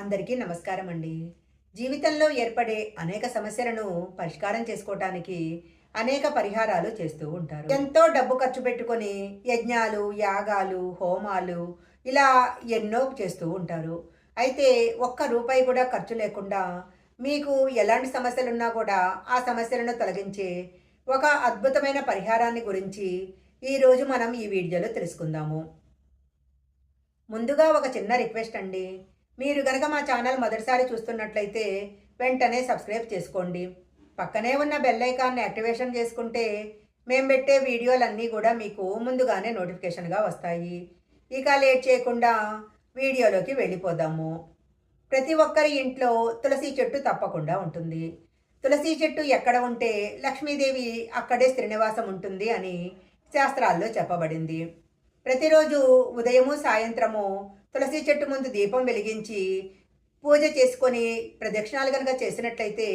అందరికీ నమస్కారం అండి జీవితంలో ఏర్పడే అనేక సమస్యలను పరిష్కారం చేసుకోవటానికి అనేక పరిహారాలు చేస్తూ ఉంటారు. ఎంతో డబ్బు ఖర్చు పెట్టుకొని యజ్ఞాలు యాగాలు హోమాలు ఇలా ఎన్నో చేస్తూ ఉంటారు. అయితే ఒక్క రూపాయి కూడా ఖర్చు లేకుండా మీకు ఎలాంటి సమస్యలున్నా కూడా ఆ సమస్యలను తొలగించే ఒక అద్భుతమైన పరిహారాన్ని గురించి ఈరోజు మనం ఈ వీడియోలో తెలుసుకుందాము. ముందుగా ఒక చిన్న రిక్వెస్ట్ అండి. మీరు గనక మా ఛానల్ మొదటిసారి చూస్తున్నట్లయితే వెంటనే సబ్స్క్రైబ్ చేసుకోండి. పక్కనే ఉన్న బెల్ ఐకాన్ని యాక్టివేషన్ చేసుకుంటే మేము పెట్టే వీడియోలన్నీ కూడా మీకు ముందుగానే నోటిఫికేషన్గా వస్తాయి. ఇక లేట్ చేయకుండా వీడియోలోకి వెళ్ళిపోదాము. ప్రతి ఒక్కరి ఇంట్లో తులసి చెట్టు తప్పకుండా ఉంటుంది. తులసి చెట్టు ఎక్కడ ఉంటే లక్ష్మీదేవి అక్కడే శ్రీనివాసం ఉంటుంది అని శాస్త్రాల్లో చెప్పబడింది. ప్రతిరోజు ఉదయము సాయంత్రము తులసి చెట్టు ముందు దీపం వెలిగించి పూజ చేసుకొని ప్రదక్షిణాలు కనుక చేసినట్లయితే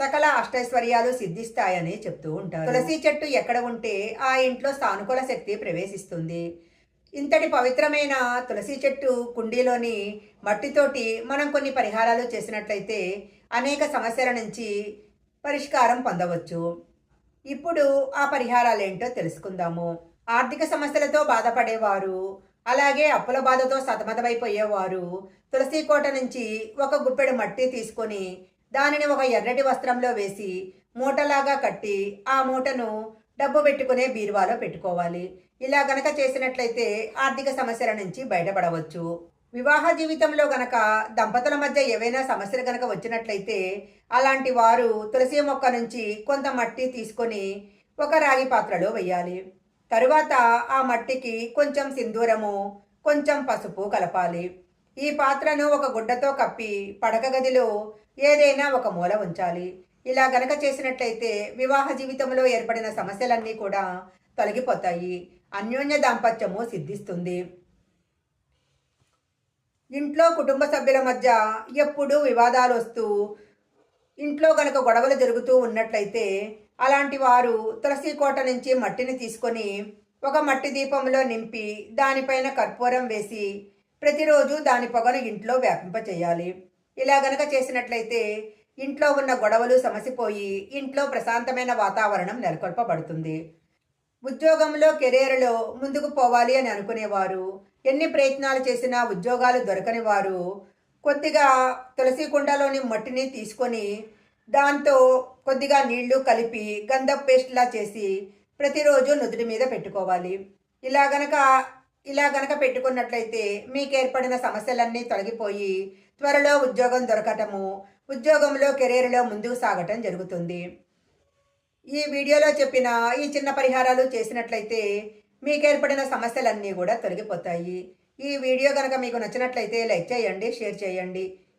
సకల అష్టైశ్వర్యాలు సిద్ధిస్తాయని చెప్తూ ఉంటారు. తులసి చెట్టు ఎక్కడ ఉంటే ఆ ఇంట్లో సానుకూల శక్తి ప్రవేశిస్తుంది. ఇంతటి పవిత్రమైన తులసి చెట్టు కుండీలోని మట్టితోటి మనం కొన్ని పరిహారాలు చేసినట్లయితే అనేక సమస్యల నుంచి పరిష్కారం పొందవచ్చు. ఇప్పుడు ఆ పరిహారాలు ఏంటో తెలుసుకుందాము. ఆర్థిక సమస్యలతో బాధపడేవారు అలాగే అప్పుల బాధతో సతమతమైపోయేవారు. తులసి కోట నుంచి ఒక గుప్పెడు మట్టి తీసుకొని దానిని ఒక ఎర్రటి వస్త్రంలో వేసి మూటలాగా కట్టి ఆ మూటను డబ్బు పెట్టుకునే బీరువాలో పెట్టుకోవాలి. ఇలా గనక చేసినట్లయితే ఆర్థిక సమస్యల నుంచి బయటపడవచ్చు. వివాహ జీవితంలో గనక దంపతుల మధ్య ఏవైనా సమస్యలు గనక వచ్చినట్లయితే అలాంటి వారు తులసి మొక్క నుంచి కొంత మట్టి తీసుకొని ఒక రాగి పాత్రలో వేయాలి. తరువాత ఆ మట్టికి కొంచెం సింధూరము కొంచెం పసుపు కలపాలి. ఈ పాత్రను ఒక గుడ్డతో కప్పి పడక గదిలో ఏదైనా ఒక మూల ఉంచాలి. ఇలా గనక చేసినట్లయితే వివాహ జీవితంలో ఏర్పడిన సమస్యలన్నీ కూడా తొలగిపోతాయి. అన్యోన్య దాంపత్యము సిద్ధిస్తుంది. ఇంట్లో కుటుంబ సభ్యుల మధ్య ఎప్పుడూ వివాదాలు వస్తూ ఇంట్లో గనక గొడవలు జరుగుతూ ఉన్నట్లయితే అలాంటి వారు తులసి కోట నుంచి మట్టిని తీసుకొని ఒక మట్టి దీపంలో నింపి దానిపైన కర్పూరం వేసి ప్రతిరోజు దాని పొగను ఇంట్లో వ్యాపింపచేయాలి. ఇలా గనక చేసినట్లయితే ఇంట్లో ఉన్న గొడవలు సమసిపోయి ఇంట్లో ప్రశాంతమైన వాతావరణం నెలకొల్పబడుతుంది. ఉద్యోగంలో కెరీర్లో ముందుకు పోవాలి అని అనుకునేవారు ఎన్ని ప్రయత్నాలు చేసినా ఉద్యోగాలు దొరకని వారు కొద్దిగా తులసి కుండలోని మట్టిని తీసుకొని దాంతో కొద్దిగా నీళ్ళు కలిపి గంధం పేస్ట్లా చేసి ప్రతిరోజు నుదుటి మీద పెట్టుకోవాలి. ఇలా గనక ఇలా గనక పెట్టుకున్నట్లయితే మీకు ఏర్పడిన సమస్యలన్నీ తొలగిపోయి త్వరలో ఉద్యోగం దొరకటము ఉద్యోగంలో కెరీర్లో ముందుకు సాగటం జరుగుతుంది. ఈ వీడియోలో చెప్పిన ఈ చిన్న పరిహారాలు చేసినట్లయితే మీకు ఏర్పడిన సమస్యలన్నీ కూడా తొలగిపోతాయి. ఈ వీడియో కనుక మీకు నచ్చినట్లయితే లైక్ చేయండి షేర్ చేయండి.